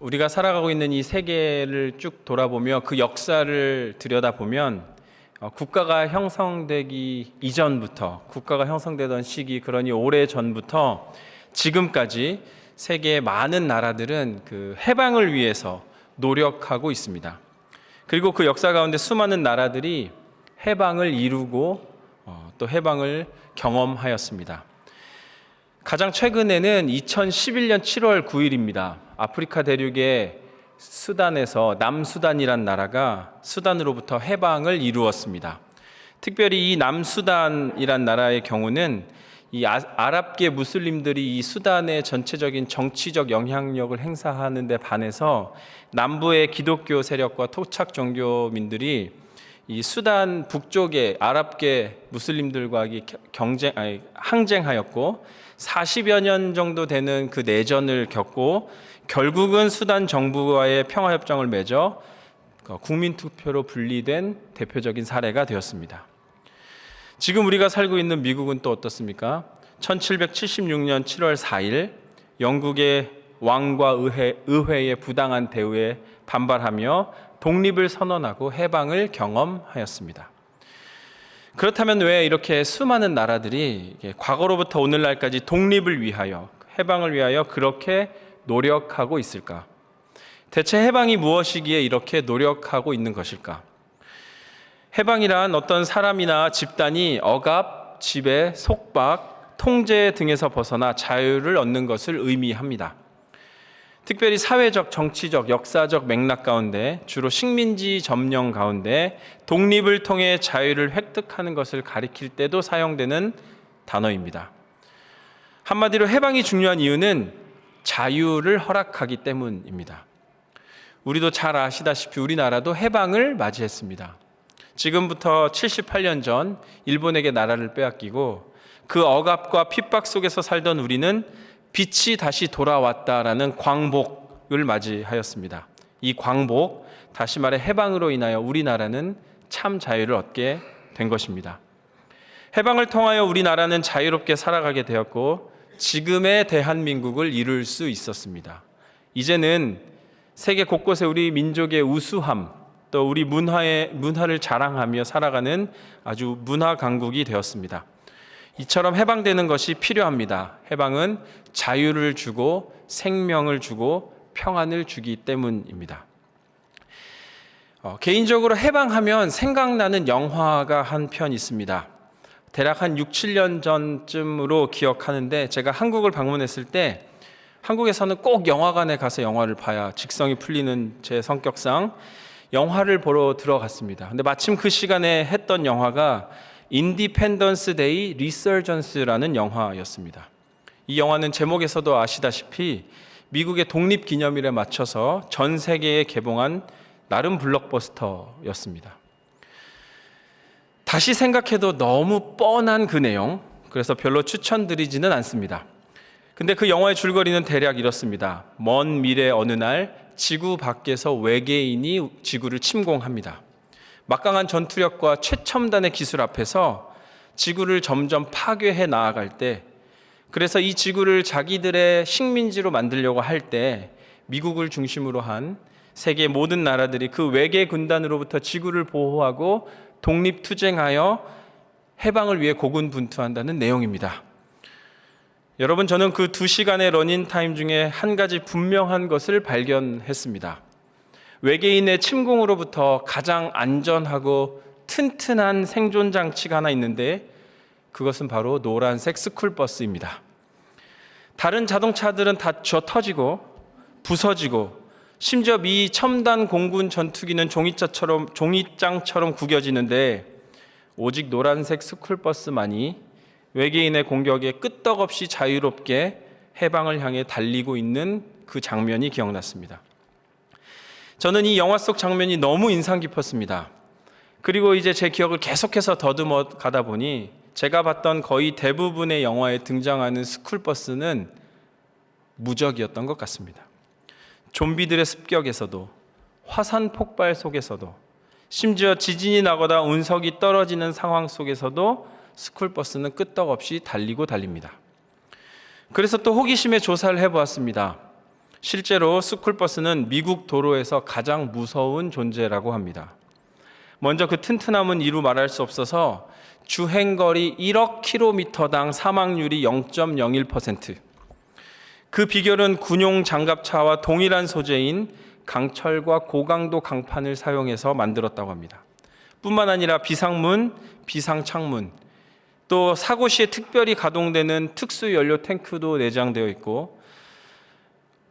우리가 살아가고 있는 이 세계를 쭉 돌아보며 그 역사를 들여다보면 어, 국가가 형성되기 이전부터 국가가 형성되던 시기 그러니 오래 전부터 지금까지 세계의 많은 나라들은 그 해방을 위해서 노력하고 있습니다. 그리고 그 역사 가운데 수많은 나라들이 해방을 이루고 어, 또 해방을 경험하였습니다. 가장 최근에는 2011년 7월 9일입니다. 아프리카 대륙의 수단에서 남수단이란 나라가 수단으로부터 해방을 이루었습니다. 특별히 이 남수단이란 나라의 경우는 이 아, 아랍계 무슬림들이 이 수단의 전체적인 정치적 영향력을 행사하는 데 반해서 남부의 기독교 세력과 토착 종교민들이 이 수단 북쪽의 아랍계 무슬림들과 이 경쟁 아니, 항쟁하였고 40여 년 정도 되는 그 내전을 겪고 결국은 수단 정부와의 평화 협정을 맺어 그 국민 투표로 분리된 대표적인 사례가 되었습니다. 지금 우리가 살고 있는 미국은 또 어떻습니까? 1776년 7월 4일 영국의 왕과 의회, 의회의 부당한 대우에 반발하며 독립을 선언하고 해방을 경험하였습니다. 그렇다면 왜 이렇게 수많은 나라들이 과거로부터 오늘날까지 독립을 위하여 해방을 위하여 그렇게 노력하고 있을까? 대체 해방이 무엇이기에 이렇게 노력하고 있는 것일까? 해방이란 어떤 사람이나 집단이 억압, 지배, 속박, 통제 등에서 벗어나 자유를 얻는 것을 의미합니다. 특별히 사회적, 정치적, 역사적 맥락 가운데 주로 식민지 점령 가운데 독립을 통해 자유를 획득하는 것을 가리킬 때도 사용되는 단어입니다. 한마디로 해방이 중요한 이유는 자유를 허락하기 때문입니다. 우리도 잘 아시다시피 우리나라도 해방을 맞이했습니다. 지금부터 78년 전 일본에게 나라를 빼앗기고 그 억압과 핍박 속에서 살던 우리는 빛이 다시 돌아왔다라는 광복을 맞이하였습니다. 이 광복, 다시 말해 해방으로 인하여 우리나라는 참 자유를 얻게 된 것입니다. 해방을 통하여 우리나라는 자유롭게 살아가게 되었고 지금의 대한민국을 이룰 수 있었습니다. 이제는 세계 곳곳에 우리 민족의 우수함, 또 우리 문화의 문화를 자랑하며 살아가는 아주 문화 강국이 되었습니다. 이처럼 해방되는 것이 필요합니다. 해방은 자유를 주고 생명을 주고 평안을 주기 때문입니다. 어, 개인적으로 해방하면 생각나는 영화가 한 편 있습니다. 대략 한 6, 7년 전쯤으로 기억하는데 제가 한국을 방문했을 때 한국에서는 꼭 영화관에 가서 영화를 봐야 직성이 풀리는 제 성격상 영화를 보러 들어갔습니다. 근데 마침 그 시간에 했던 영화가 인디펜던스 데이 리서전스라는 영화였습니다. 이 영화는 제목에서도 아시다시피 미국의 독립 기념일에 맞춰서 전 세계에 개봉한 나름 블록버스터였습니다. 다시 생각해도 너무 뻔한 그 내용, 그래서 별로 추천드리지는 않습니다. 근데 그 영화의 줄거리는 대략 이렇습니다. 먼 미래 어느 날 지구 밖에서 외계인이 지구를 침공합니다. 막강한 전투력과 최첨단의 기술 앞에서 지구를 점점 파괴해 나아갈 때 그래서 이 지구를 자기들의 식민지로 만들려고 할 때 미국을 중심으로 한 세계 모든 나라들이 그 외계 군단으로부터 지구를 보호하고 독립투쟁하여 해방을 위해 고군분투한다는 내용입니다. 여러분, 저는 그 두 시간의 러닝 타임 중에 한 가지 분명한 것을 발견했습니다. 외계인의 침공으로부터 가장 안전하고 튼튼한 생존 장치가 하나 있는데 그것은 바로 노란색 스쿨버스입니다. 다른 자동차들은 다 쥐어 터지고 부서지고 심지어 미 첨단 공군 전투기는 종이자처럼 종이장처럼 구겨지는데 오직 노란색 스쿨버스만이 외계인의 공격에 끄떡없이 자유롭게 해방을 향해 달리고 있는 그 장면이 기억났습니다. 저는 이 영화 속 장면이 너무 인상 깊었습니다. 그리고 이제 제 기억을 계속해서 더듬어 가다 보니 제가 봤던 거의 대부분의 영화에 등장하는 스쿨버스는 무적이었던 것 같습니다. 좀비들의 습격에서도 화산 폭발 속에서도 심지어 지진이 나거나 운석이 떨어지는 상황 속에서도 스쿨버스는 끄떡없이 달리고 달립니다. 그래서 또 호기심에 조사를 해보았습니다. 실제로 스쿨버스는 미국 도로에서 가장 무서운 존재라고 합니다. 먼저 그 튼튼함은 이루 말할 수 없어서 주행거리 1억 킬로미터당 사망률이 0.01%. 그 비결은 군용 장갑차와 동일한 소재인 강철과 고강도 강판을 사용해서 만들었다고 합니다. 뿐만 아니라 비상문, 비상창문, 또 사고 시에 특별히 가동되는 특수 연료 탱크도 내장되어 있고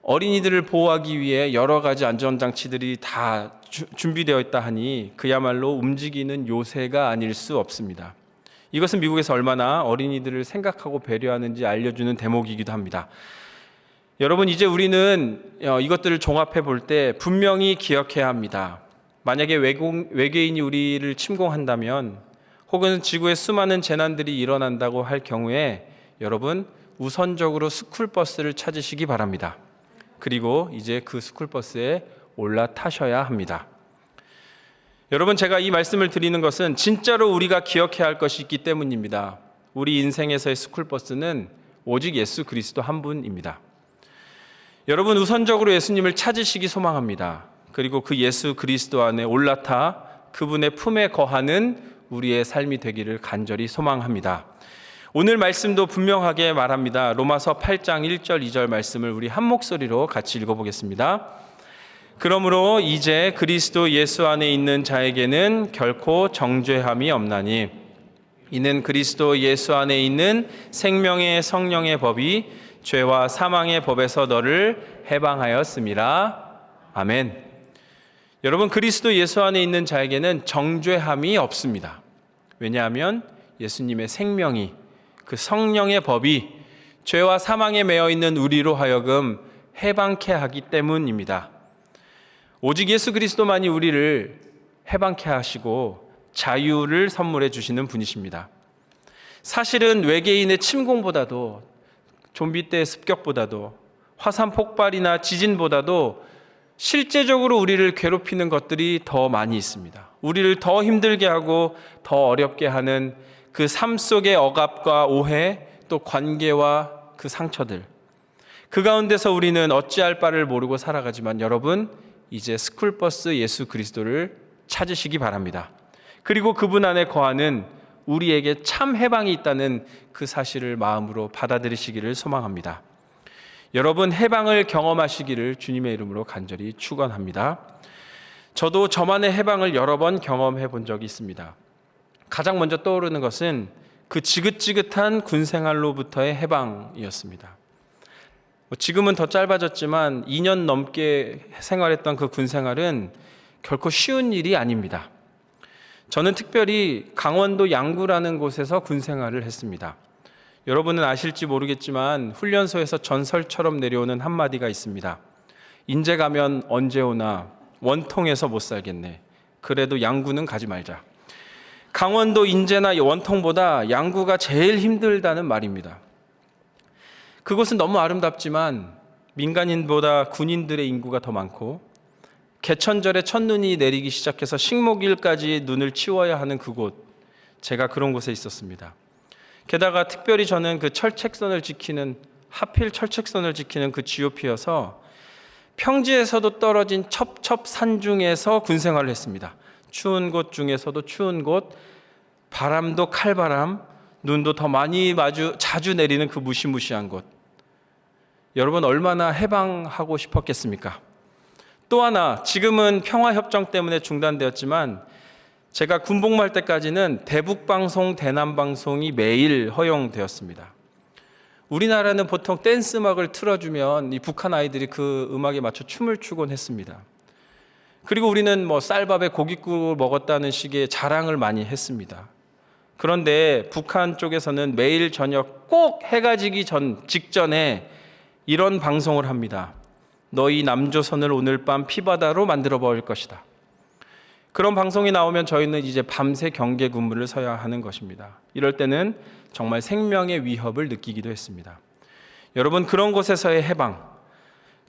어린이들을 보호하기 위해 여러 가지 안전 장치들이 다 주- 준비되어 있다 하니 그야말로 움직이는 요새가 아닐 수 없습니다. 이것은 미국에서 얼마나 어린이들을 생각하고 배려하는지 알려주는 대목이기도 합니다. 여러분 이제 우리는 어, 이것들을 종합해 볼 때 분명히 기억해야 합니다. 만약에 외공, 외계인이 우리를 침공한다면 혹은 지구에 수많은 재난들이 일어난다고 할 경우에 여러분 우선적으로 스쿨버스를 찾으시기 바랍니다. 그리고 이제 그 스쿨버스에 올라타셔야 합니다. 여러분 제가 이 말씀을 드리는 것은 진짜로 우리가 기억해야 할 것이 있기 때문입니다. 우리 인생에서의 스쿨버스는 오직 예수 그리스도 한 분입니다. 여러분 우선적으로 예수님을 찾으시기 소망합니다. 그리고 그 예수 그리스도 안에 올라타 그분의 품에 거하는 우리의 삶이 되기를 간절히 소망합니다. 오늘 말씀도 분명하게 말합니다. 로마서 8장 1절 2절 말씀을 우리 한 목소리로 같이 읽어보겠습니다. 그러므로 이제 그리스도 예수 안에 있는 자에게는 결코 정죄함이 없나니 이는 그리스도 예수 안에 있는 생명의 성령의 법이 죄와 사망의 법에서 너를 해방하였습니다. 아멘. 여러분 그리스도 예수 안에 있는 자에게는 정죄함이 없습니다. 왜냐하면 예수님의 생명이 그 성령의 법이 죄와 사망에 매여 있는 우리로 하여금 해방케 하기 때문입니다. 오직 예수 그리스도만이 우리를 해방케 하시고 자유를 선물해 주시는 분이십니다. 사실은 외계인의 침공보다도 좀비 때의 습격보다도 화산 폭발이나 지진보다도 실제적으로 우리를 괴롭히는 것들이 더 많이 있습니다. 우리를 더 힘들게 하고 더 어렵게 하는 그 삶 속의 억압과 오해 또 관계와 그 상처들. 그 가운데서 우리는 어찌할 바를 모르고 살아가지만 여러분 이제 스쿨버스 예수 그리스도를 찾으시기 바랍니다. 그리고 그분 안에 거하는 우리에게 참 해방이 있다는 그 사실을 마음으로 받아들이시기를 소망합니다. 여러분 해방을 경험하시기를 주님의 이름으로 간절히 축원합니다. 저도 저만의 해방을 여러 번 경험해 본 적이 있습니다. 가장 먼저 떠오르는 것은 그 지긋지긋한 군 생활로부터의 해방이었습니다. 뭐 지금은 더 짧아졌지만 2년 넘게 생활했던 그 군 생활은 결코 쉬운 일이 아닙니다. 저는 특별히 강원도 양구라는 곳에서 군 생활을 했습니다. 여러분은 아실지 모르겠지만 훈련소에서 전설처럼 내려오는 한마디가 있습니다. 인제 가면 언제 오나 원통에서 못 살겠네. 그래도 양구는 가지 말자. 강원도 인제나 원통보다 양구가 제일 힘들다는 말입니다. 그곳은 너무 아름답지만 민간인보다 군인들의 인구가 더 많고 개천절에 첫눈이 내리기 시작해서 식목일까지 눈을 치워야 하는 그곳 제가 그런 곳에 있었습니다. 게다가 특별히 저는 그 철책선을 지키는 하필 철책선을 지키는 그 GOP여서 평지에서도 떨어진 첩첩산 중에서 군 생활을 했습니다. 추운 곳 중에서도 추운 곳, 바람도 칼바람, 눈도 더 많이 마주 자주 내리는 그 무시무시한 곳. 여러분 얼마나 해방하고 싶었겠습니까? 또 하나 지금은 평화 협정 때문에 중단되었지만 제가 군복무할 때까지는 대북 방송, 대남 방송이 매일 허용되었습니다. 우리나라는 보통 댄스 음악을 틀어주면 이 북한 아이들이 그 음악에 맞춰 춤을 추곤 했습니다. 그리고 우리는 뭐 쌀밥에 고깃국을 먹었다는 식의 자랑을 많이 했습니다. 그런데 북한 쪽에서는 매일 저녁 꼭 해가 지기 전 직전에 이런 방송을 합니다. 너희 남조선을 오늘 밤 피바다로 만들어 버릴 것이다. 그런 방송이 나오면 저희는 이제 밤새 경계 근무를 서야 하는 것입니다. 이럴 때는 정말 생명의 위협을 느끼기도 했습니다. 여러분 그런 곳에서의 해방.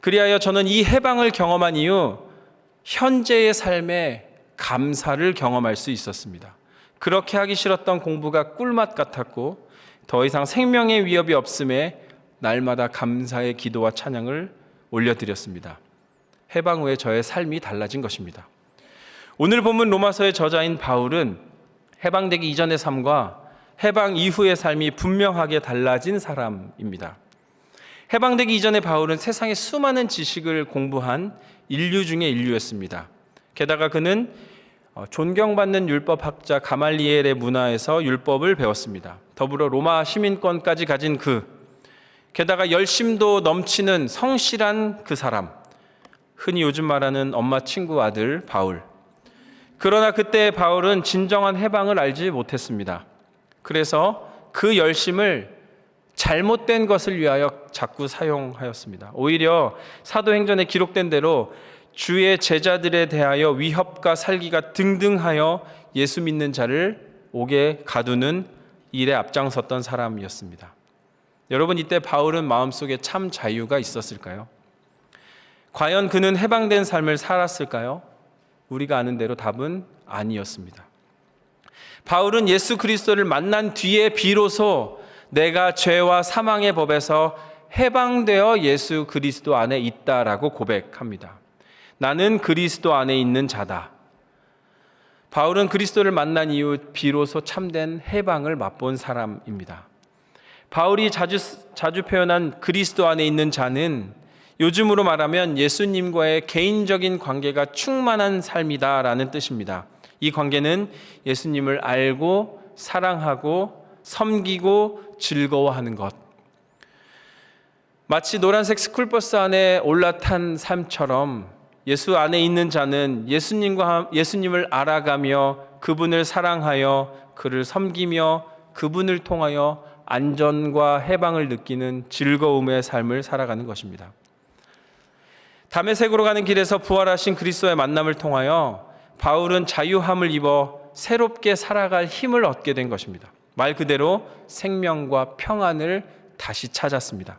그리하여 저는 이 해방을 경험한 이후 현재의 삶에 감사를 경험할 수 있었습니다. 그렇게 하기 싫었던 공부가 꿀맛 같았고 더 이상 생명의 위협이 없음에 날마다 감사의 기도와 찬양을 올려드렸습니다. 해방 후에 저의 삶이 달라진 것입니다. 오늘 본문 로마서의 저자인 바울은 해방되기 이전의 삶과 해방 이후의 삶이 분명하게 달라진 사람입니다. 해방되기 이전의 바울은 세상의 수많은 지식을 공부한 인류 중의 인류였습니다. 게다가 그는 어, 존경받는 율법학자 가말리엘의 문화에서 율법을 배웠습니다. 더불어 로마 시민권까지 가진 그, 게다가 열심도 넘치는 성실한 그 사람, 흔히 요즘 말하는 엄마 친구 아들 바울. 그러나 그때 바울은 진정한 해방을 알지 못했습니다. 그래서 그 열심을 잘못된 것을 위하여 자꾸 사용하였습니다. 오히려 사도행전에 기록된 대로 주의 제자들에 대하여 위협과 살기가 등등하여 예수 믿는 자를 옥에 가두는 일에 앞장섰던 사람이었습니다. 여러분 이때 바울은 마음속에 참 자유가 있었을까요? 과연 그는 해방된 삶을 살았을까요? 우리가 아는 대로 답은 아니었습니다. 바울은 예수 그리스도를 만난 뒤에 비로소 내가 죄와 사망의 법에서 해방되어 예수 그리스도 안에 있다라고 고백합니다. 나는 그리스도 안에 있는 자다. 바울은 그리스도를 만난 이후 비로소 참된 해방을 맛본 사람입니다. 바울이 자주 자주 표현한 그리스도 안에 있는 자는 요즘으로 말하면 예수님과의 개인적인 관계가 충만한 삶이다라는 뜻입니다. 이 관계는 예수님을 알고 사랑하고 섬기고 즐거워하는 것. 마치 노란색 스쿨버스 안에 올라탄 삶처럼 예수 안에 있는 자는 예수님과 예수님을 알아가며 그분을 사랑하여 그를 섬기며 그분을 통하여 안전과 해방을 느끼는 즐거움의 삶을 살아가는 것입니다. 담에색으로 가는 길에서 부활하신 그리스도의 만남을 통하여 바울은 자유함을 입어 새롭게 살아갈 힘을 얻게 된 것입니다. 말 그대로 생명과 평안을 다시 찾았습니다.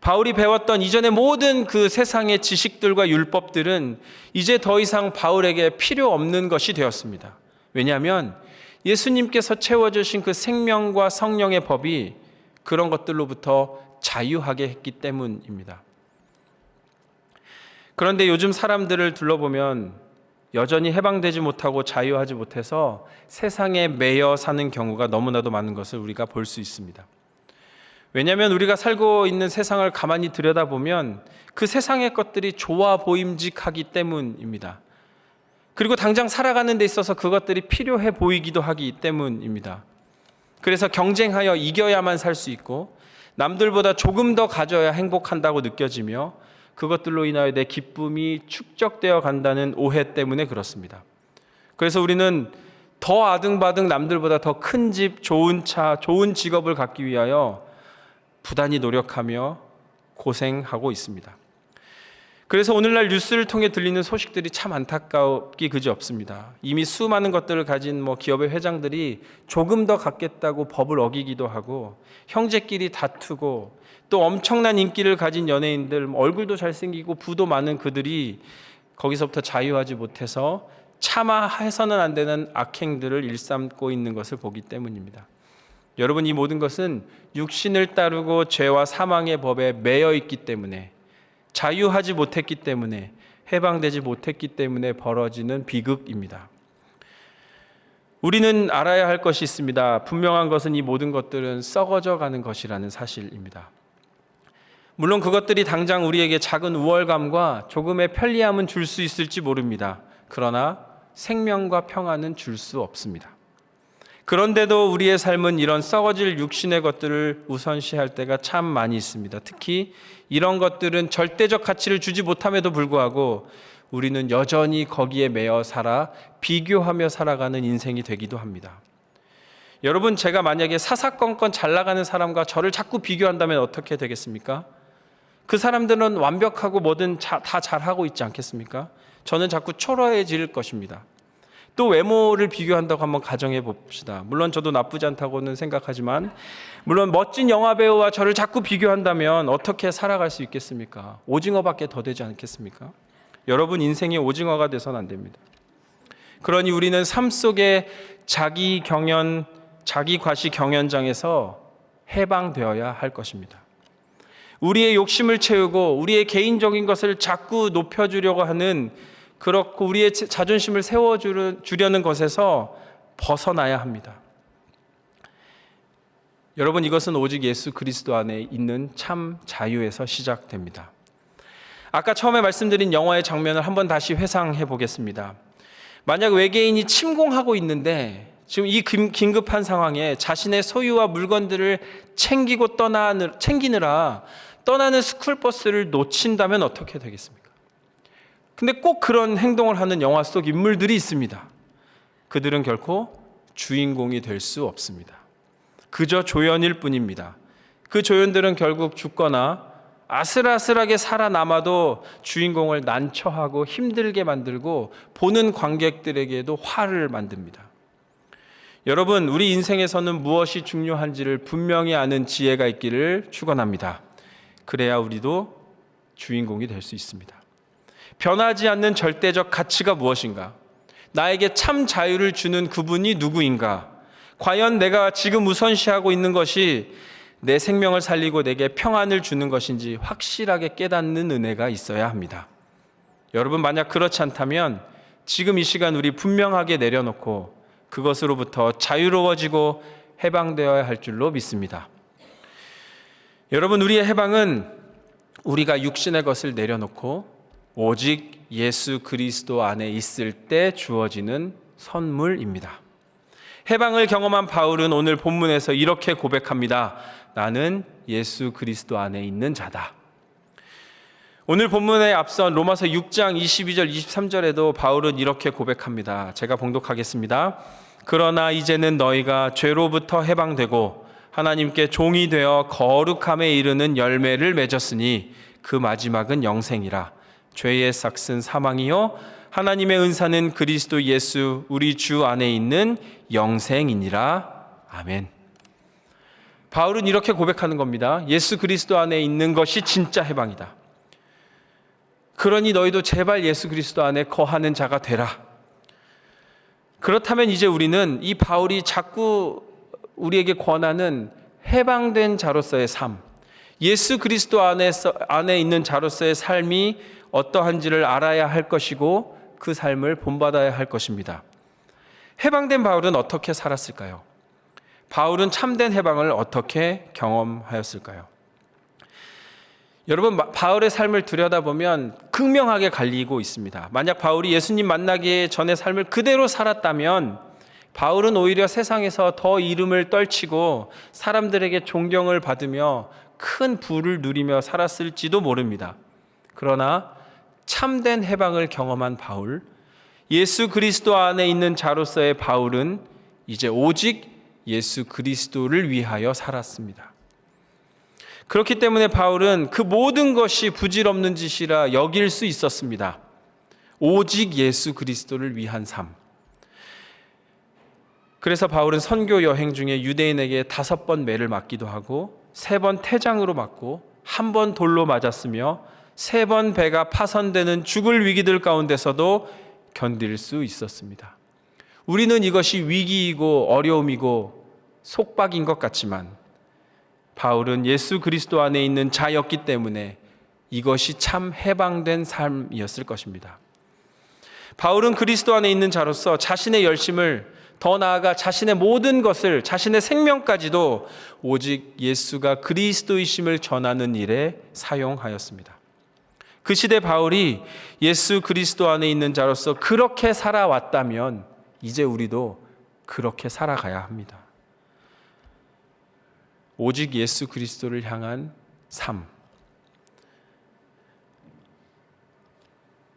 바울이 배웠던 이전의 모든 그 세상의 지식들과 율법들은 이제 더 이상 바울에게 필요 없는 것이 되었습니다. 왜냐하면 예수님께서 채워주신 그 생명과 성령의 법이 그런 것들로부터 자유하게 했기 때문입니다. 그런데 요즘 사람들을 둘러보면 여전히 해방되지 못하고 자유하지 못해서 세상에 매여 사는 경우가 너무나도 많은 것을 우리가 볼 수 있습니다. 왜냐하면 우리가 살고 있는 세상을 가만히 들여다보면 그 세상의 것들이 좋아 보임직하기 때문입니다. 그리고 당장 살아가는 데 있어서 그것들이 필요해 보이기도 하기 때문입니다. 그래서 경쟁하여 이겨야만 살 수 있고 남들보다 조금 더 가져야 행복한다고 느껴지며 그것들로 인하여 내 기쁨이 축적되어 간다는 오해 때문에 그렇습니다. 그래서 우리는 더 아등바등 남들보다 더 큰 집, 좋은 차, 좋은 직업을 갖기 위하여 부단히 노력하며 고생하고 있습니다. 그래서 오늘날 뉴스를 통해 들리는 소식들이 참 안타깝기 그지 없습니다. 이미 수많은 것들을 가진 뭐 기업의 회장들이 조금 더 갖겠다고 법을 어기기도 하고 형제끼리 다투고 또 엄청난 인기를 가진 연예인들 뭐 얼굴도 잘생기고 부도 많은 그들이 거기서부터 자유하지 못해서 차마 해서는 안 되는 악행들을 일삼고 있는 것을 보기 때문입니다. 여러분 이 모든 것은 육신을 따르고 죄와 사망의 법에 매여 있기 때문에 자유하지 못했기 때문에 해방되지 못했기 때문에 벌어지는 비극입니다. 우리는 알아야 할 것이 있습니다. 분명한 것은 이 모든 것들은 썩어져 가는 것이라는 사실입니다. 물론 그것들이 당장 우리에게 작은 우월감과 조금의 편리함은 줄 수 있을지 모릅니다. 그러나 생명과 평안은 줄 수 없습니다. 그런데도 우리의 삶은 이런 썩어질 육신의 것들을 우선시할 때가 참 많이 있습니다. 특히 이런 것들은 절대적 가치를 주지 못함에도 불구하고 우리는 여전히 거기에 매여 살아 비교하며 살아가는 인생이 되기도 합니다. 여러분, 제가 만약에 사사건건 잘 나가는 사람과 저를 자꾸 비교한다면 어떻게 되겠습니까? 그 사람들은 완벽하고 뭐든 다 잘하고 있지 않겠습니까? 저는 자꾸 초라해질 것입니다. 또 외모를 비교한다고 한번 가정해 봅시다. 물론 저도 나쁘지 않다고는 생각하지만, 물론 멋진 영화 배우와 저를 자꾸 비교한다면 어떻게 살아갈 수 있겠습니까? 오징어밖에 더 되지 않겠습니까? 여러분 인생이 오징어가 돼서는 안 됩니다. 그러니 우리는 삶 속에 자기 경연, 자기 과시 경연장에서 해방되어야 할 것입니다. 우리의 욕심을 채우고 우리의 개인적인 것을 자꾸 높여주려고 하는 그렇고 우리의 자존심을 세워주려는 것에서 벗어나야 합니다. 여러분 이것은 오직 예수 그리스도 안에 있는 참 자유에서 시작됩니다. 아까 처음에 말씀드린 영화의 장면을 한번 다시 회상해 보겠습니다. 만약 외계인이 침공하고 있는데 지금 이 긴급한 상황에 자신의 소유와 물건들을 챙기고 떠나는 챙기느라 떠나는 스쿨버스를 놓친다면 어떻게 되겠습니까? 근데 꼭 그런 행동을 하는 영화 속 인물들이 있습니다. 그들은 결코 주인공이 될 수 없습니다. 그저 조연일 뿐입니다. 그 조연들은 결국 죽거나 아슬아슬하게 살아남아도 주인공을 난처하고 힘들게 만들고 보는 관객들에게도 화를 만듭니다. 여러분, 우리 인생에서는 무엇이 중요한지를 분명히 아는 지혜가 있기를 축원합니다. 그래야 우리도 주인공이 될 수 있습니다. 변하지 않는 절대적 가치가 무엇인가? 나에게 참 자유를 주는 그분이 누구인가? 과연 내가 지금 우선시하고 있는 것이 내 생명을 살리고 내게 평안을 주는 것인지 확실하게 깨닫는 은혜가 있어야 합니다. 여러분, 만약 그렇지 않다면 지금 이 시간 우리 분명하게 내려놓고 그것으로부터 자유로워지고 해방되어야 할 줄로 믿습니다. 여러분, 우리의 해방은 우리가 육신의 것을 내려놓고 오직 예수 그리스도 안에 있을 때 주어지는 선물입니다. 해방을 경험한 바울은 오늘 본문에서 이렇게 고백합니다. 나는 예수 그리스도 안에 있는 자다. 오늘 본문에 앞선 로마서 6장 22절 23절에도 바울은 이렇게 고백합니다. 제가 봉독하겠습니다. 그러나 이제는 너희가 죄로부터 해방되고 하나님께 종이 되어 거룩함에 이르는 열매를 맺었으니 그 마지막은 영생이라. 죄의 삭은 사망이요 하나님의 은사는 그리스도 예수 우리 주 안에 있는 영생이니라. 아멘. 바울은 이렇게 고백하는 겁니다. 예수 그리스도 안에 있는 것이 진짜 해방이다. 그러니 너희도 제발 예수 그리스도 안에 거하는 자가 되라. 그렇다면 이제 우리는 이 바울이 자꾸 우리에게 권하는 해방된 자로서의 삶, 예수 그리스도 안에서 안에 있는 자로서의 삶이 어떠한지를 알아야 할 것이고 그 삶을 본받아야 할 것입니다. 해방된 바울은 어떻게 살았을까요? 바울은 참된 해방을 어떻게 경험하였을까요? 여러분 바울의 삶을 들여다보면 극명하게 갈리고 있습니다. 만약 바울이 예수님 만나기 전의 삶을 그대로 살았다면 바울은 오히려 세상에서 더 이름을 떨치고 사람들에게 존경을 받으며 큰 부를 누리며 살았을지도 모릅니다. 그러나 참된 해방을 경험한 바울, 예수 그리스도 안에 있는 자로서의 바울은 이제 오직 예수 그리스도를 위하여 살았습니다. 그렇기 때문에 바울은 그 모든 것이 부질없는 짓이라 여길 수 있었습니다. 오직 예수 그리스도를 위한 삶. 그래서 바울은 선교 여행 중에 유대인에게 다섯 번 매를 맞기도 하고 세 번 태장으로 맞고 한 번 돌로 맞았으며 세 번 배가 파선되는 죽을 위기들 가운데서도 견딜 수 있었습니다. 우리는 이것이 위기이고 어려움이고 속박인 것 같지만 바울은 예수 그리스도 안에 있는 자였기 때문에 이것이 참 해방된 삶이었을 것입니다. 바울은 그리스도 안에 있는 자로서 자신의 열심을 더 나아가 자신의 모든 것을 자신의 생명까지도 오직 예수가 그리스도이심을 전하는 일에 사용하였습니다. 그 시대 바울이 예수 그리스도 안에 있는 자로서 그렇게 살아왔다면 이제 우리도 그렇게 살아가야 합니다. 오직 예수 그리스도를 향한 삶.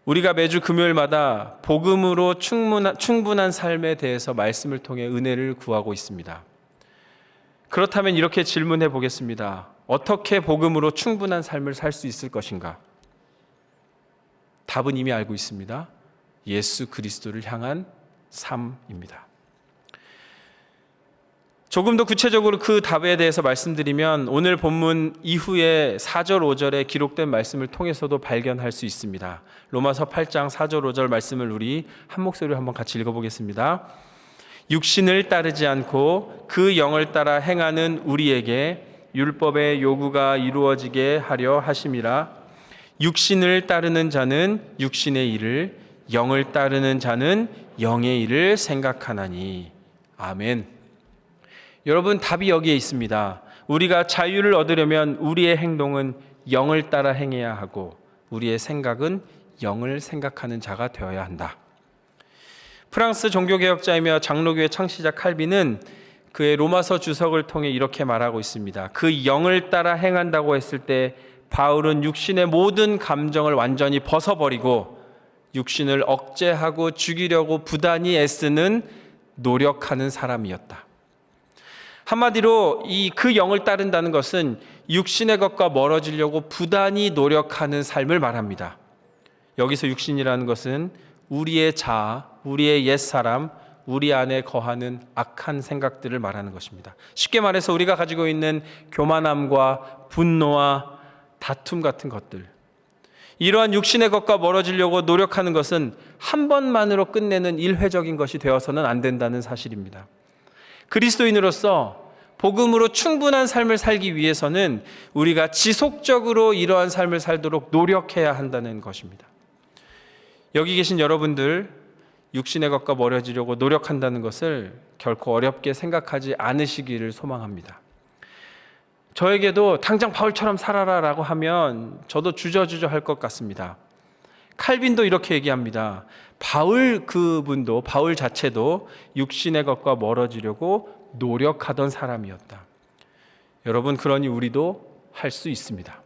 우리가 매주 금요일마다 복음으로 충분한, 충분한 삶에 대해서 말씀을 통해 은혜를 구하고 있습니다. 그렇다면 이렇게 질문해 보겠습니다. 어떻게 복음으로 충분한 삶을 살 수 있을 것인가? 답은 이미 알고 있습니다. 예수 그리스도를 향한 삶입니다. 조금 더 구체적으로 그 답에 대해서 말씀드리면 오늘 본문 이후에 4절 5절에 기록된 말씀을 통해서도 발견할 수 있습니다. 로마서 8장 4절 5절 말씀을 우리 한 목소리로 한번 같이 읽어 보겠습니다. 육신을 따르지 않고 그 영을 따라 행하는 우리에게 율법의 요구가 이루어지게 하려 하심이라 육신을 따르는 자는 육신의 일을 영을 따르는 자는 영의 일을 생각하나니 아멘. 여러분 답이 여기에 있습니다. 우리가 자유를 얻으려면 우리의 행동은 영을 따라 행해야 하고 우리의 생각은 영을 생각하는 자가 되어야 한다. 프랑스 종교개혁자이며 장로교회 창시자 칼빈은 그의 로마서 주석을 통해 이렇게 말하고 있습니다. 그 영을 따라 행한다고 했을 때 바울은 육신의 모든 감정을 완전히 벗어버리고 육신을 억제하고 죽이려고 부단히 애쓰는 노력하는 사람이었다. 한마디로 이 그 영을 따른다는 것은 육신의 것과 멀어지려고 부단히 노력하는 삶을 말합니다. 여기서 육신이라는 것은 우리의 자아, 우리의 옛사람, 우리 안에 거하는 악한 생각들을 말하는 것입니다. 쉽게 말해서 우리가 가지고 있는 교만함과 분노와 다툼 같은 것들. 이러한 육신의 것과 멀어지려고 노력하는 것은 한 번만으로 끝내는 일회적인 것이 되어서는 안 된다는 사실입니다. 그리스도인으로서 복음으로 충분한 삶을 살기 위해서는 우리가 지속적으로 이러한 삶을 살도록 노력해야 한다는 것입니다. 여기 계신 여러분들 육신의 것과 멀어지려고 노력한다는 것을 결코 어렵게 생각하지 않으시기를 소망합니다. 저에게도 당장 바울처럼 살아라라고 하면 저도 주저주저 할 것 같습니다. 칼빈도 이렇게 얘기합니다. 바울 그분도 바울 자체도 육신의 것과 멀어지려고 노력하던 사람이었다. 여러분 그러니 우리도 할 수 있습니다.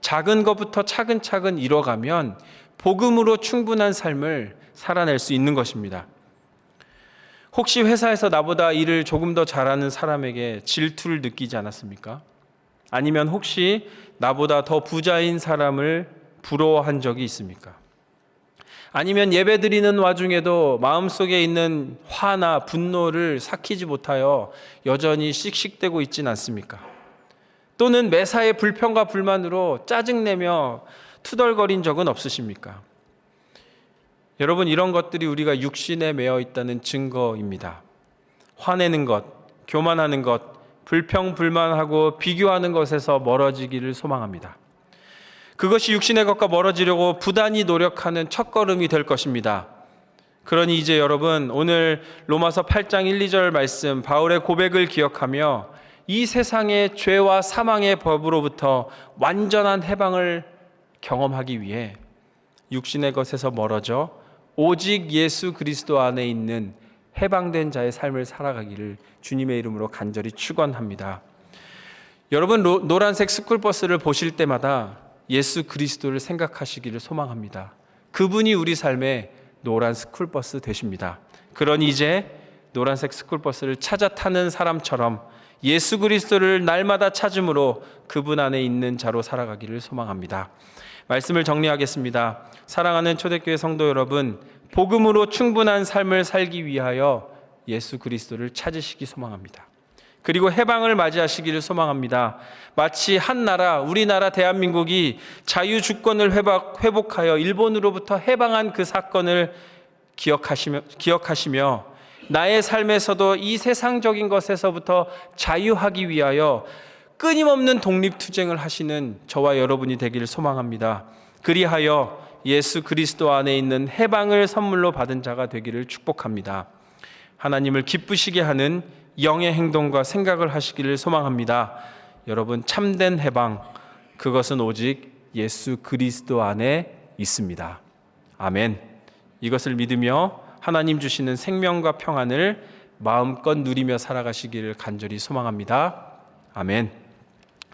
작은 것부터 차근차근 이뤄가면 복음으로 충분한 삶을 살아낼 수 있는 것입니다. 혹시 회사에서 나보다 일을 조금 더 잘하는 사람에게 질투를 느끼지 않았습니까? 아니면 혹시 나보다 더 부자인 사람을 부러워한 적이 있습니까? 아니면 예배 드리는 와중에도 마음속에 있는 화나 분노를 삭히지 못하여 여전히 씩씩대고 있진 않습니까? 또는 매사에 불평과 불만으로 짜증내며 투덜거린 적은 없으십니까? 여러분 이런 것들이 우리가 육신에 매어 있다는 증거입니다. 화내는 것, 교만하는 것, 불평 불만하고 비교하는 것에서 멀어지기를 소망합니다. 그것이 육신의 것과 멀어지려고 부단히 노력하는 첫걸음이 될 것입니다. 그러니 이제 여러분 오늘 로마서 8장 1, 2절 말씀 바울의 고백을 기억하며 이 세상의 죄와 사망의 법으로부터 완전한 해방을 경험하기 위해 육신의 것에서 멀어져 오직 예수 그리스도 안에 있는 해방된 자의 삶을 살아가기를 주님의 이름으로 간절히 축원합니다. 여러분 노란색 스쿨버스를 보실 때마다 예수 그리스도를 생각하시기를 소망합니다. 그분이 우리 삶의 노란 스쿨버스 되십니다. 그러니 이제 노란색 스쿨버스를 찾아 타는 사람처럼 예수 그리스도를 날마다 찾음으로 그분 안에 있는 자로 살아가기를 소망합니다. 말씀을 정리하겠습니다. 사랑하는 초대교회 성도 여러분, 복음으로 충분한 삶을 살기 위하여 예수 그리스도를 찾으시기 소망합니다. 그리고 해방을 맞이하시기를 소망합니다. 마치 한 나라, 우리나라 대한민국이 자유 주권을 회복, 회복하여 일본으로부터 해방한 그 사건을 기억하시며, 기억하시며 나의 삶에서도 이 세상적인 것에서부터 자유하기 위하여 끊임없는 독립투쟁을 하시는 저와 여러분이 되기를 소망합니다. 그리하여 예수 그리스도 안에 있는 해방을 선물로 받은 자가 되기를 축복합니다. 하나님을 기쁘시게 하는 영의 행동과 생각을 하시기를 소망합니다. 여러분 참된 해방 그것은 오직 예수 그리스도 안에 있습니다. 아멘. 이것을 믿으며 하나님 주시는 생명과 평안을 마음껏 누리며 살아가시기를 간절히 소망합니다. 아멘.